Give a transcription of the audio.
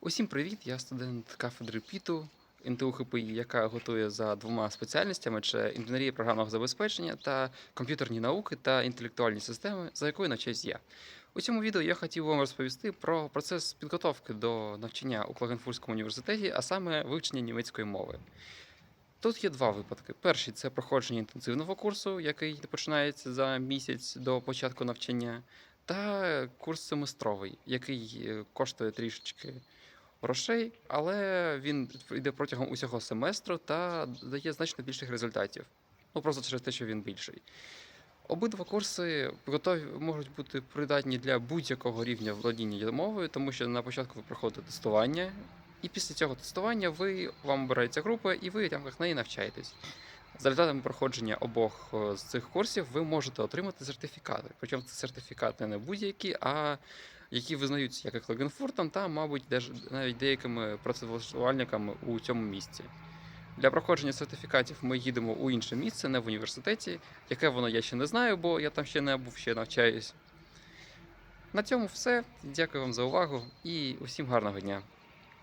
Усім привіт! Я студент кафедри ПІТу НТУ ХПІ, яка готує за двома спеціальностями: це інженерія програмного забезпечення та комп'ютерні науки та інтелектуальні системи, за якою навчаюсь я. У цьому відео я хотів вам розповісти про процес підготовки до навчання у Клагенфуртському університеті, а саме вивчення німецької мови. Тут є два випадки. Перший це проходження інтенсивного курсу, який починається за місяць до початку навчання, та курс семестровий, який е, коштує трішечки грошей, але він йде протягом усього семестру та дає значно більших результатів. Ну просто через те, що він більший. Обидва курси готові можуть бути придатні для будь-якого рівня володіння мовою, тому що на початку ви проходите тестування, і після цього тестування ви вам обирається група, і ви в рамках неї навчаєтесь. За результатами проходження обох е, з цих курсів ви можете отримати сертифікати. Причому це сертифікати не будь-які, а які визнаються як і Клагенфуртом та, мабуть, навіть деякими працевлаштувальниками у цьому місці. Для проходження сертифікатів ми їдемо у інше місце, не в університеті. Яке воно я ще не знаю, бо я там ще не був, ще навчаюсь. На цьому все. Дякую вам за увагу і усім гарного дня.